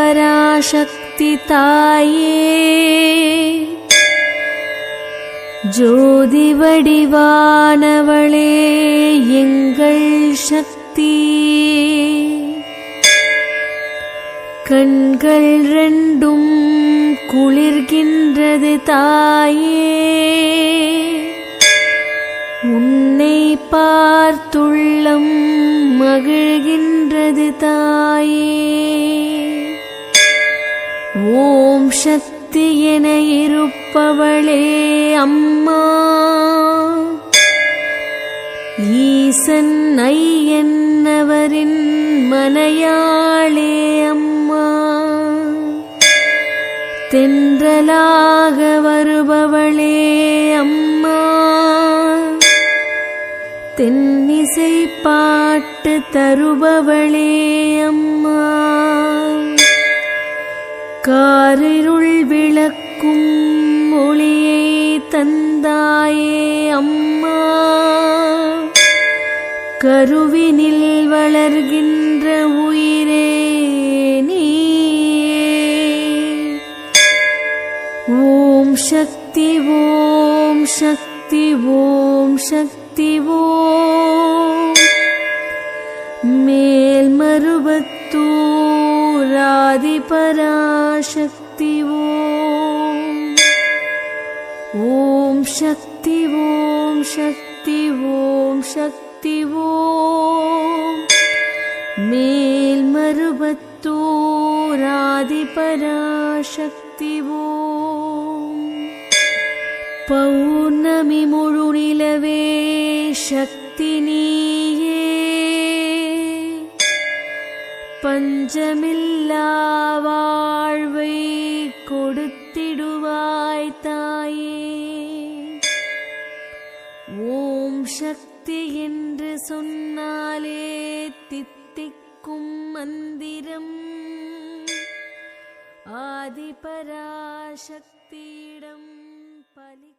மேல்மருவத்தூராதிபராசக்தி தாயே ஜோதி வடிவானவளே எங்கள் சக்தி கண்கள் ரெண்டும் குளிர்கின்றது தாயே உன்னை பார்த்துள்ளம் மகிழ்கின்றது தாயே. ஓம் சக்தி என இருப்பவளே அம்மா. ஈசன் ஐயன்னவரின் மனையாளே அம்மா. தென்றலாக வருபவளே தென்னிசை பாட்டு தருபவளே அம்மா. காரிருள் விளக்கும் ஒளியை தந்தாயே அம்மா. கருவினில் வளர்கின்ற உயிரே நீ ஓம் சக்தி ஓம் சக்தி. शक्ति ॐ शक्ति ो शक्तिवो ॐ शक्ति ॐ शक्ति ॐ शक्तिवो मेल् मरुवत्तु राधिपराशक्तिवो பௌர்ணமி முழுநிலவே சக்தி நீயே. பஞ்சமில்லா வாழ்வை கொடுத்திடுவாய் தாயே. ஓம் சக்தி என்று சொன்னாலே தித்திக்கும் மந்திரம். ஆதிபராசக்தியிடம் பலி